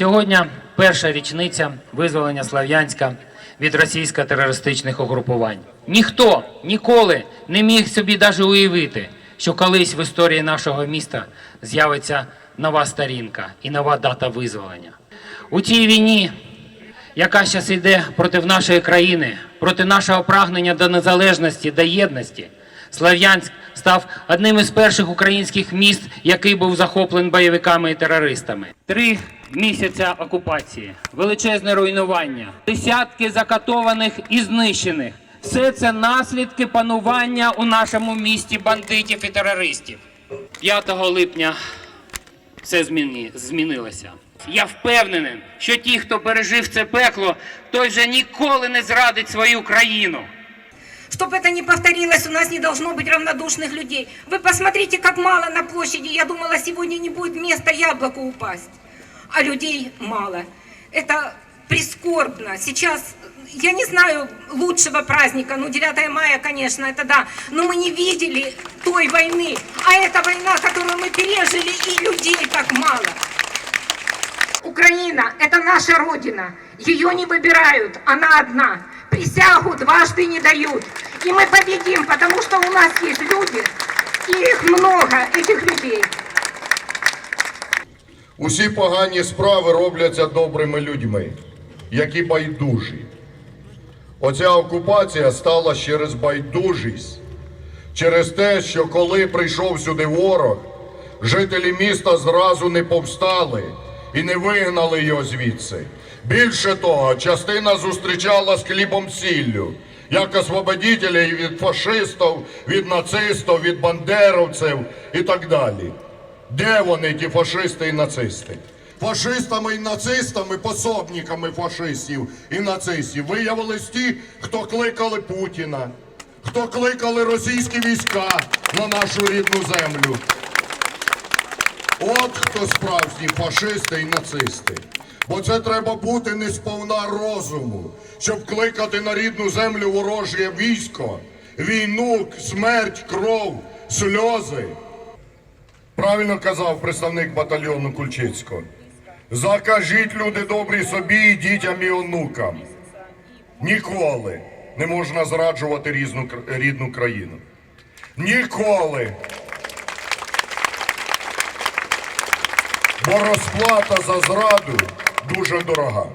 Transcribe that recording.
Сьогодні перша річниця визволення Слов'янська від російсько-терористичних угрупувань. Ніхто ніколи не міг собі навіть уявити, що колись в історії нашого міста з'явиться нова сторінка і нова дата визволення. У цій війні, яка зараз йде проти нашої країни, проти нашого прагнення до незалежності, до єдності, Слов'янськ став одним із перших українських міст, який був захоплений бойовиками і терористами. Три місяці окупації, величезне руйнування, десятки закатованих і знищених. Все це наслідки панування у нашому місті бандитів і терористів. 5 липня все зміни, змінилося. Я впевнений, що ті, хто пережив це пекло, той вже ніколи не зрадить свою країну. Чтобы это не повторилось, у нас не должно быть равнодушных людей. Вы посмотрите, как мало на площади. Я думала, сегодня не будет места яблоку упасть. А людей мало. Это прискорбно. Сейчас, я не знаю лучшего праздника, ну 9 мая, конечно, это да, но мы не видели той войны. А это война, которую мы пережили, и людей так мало. Украина – это наша родина. Ее не выбирают, она одна. Присягу дважды не дают. И мы победим, потому что у нас есть люди, и их много, этих людей. Усі погані справи робляться добрими людьми, які байдужі. Оця окупація стала через байдужість, через те, що коли прийшов сюди ворог, жителі міста зразу не повстали і не вигнали його звідси. Більше того, частина зустрічала з хлібом сіллю, як освободителів від фашистів, від нацистів, від бандеровців і так далі. Де вони, ті фашисти і нацисти? Фашистами і нацистами, пособниками фашистів і нацистів виявились ті, хто кликали Путіна, хто кликали російські війська на нашу рідну землю. От хто справжні фашисти і нацисти. Бо це треба бути не сповна розуму, щоб кликати на рідну землю ворожє військо, війну, смерть, кров, сльози. Правильно казав представник батальйону Кульчицького. Закажіть, люди добрі, собі і дітям і онукам. Ніколи не можна зраджувати різну, рідну країну. Ніколи. Бо розплата за зраду дуже дорога.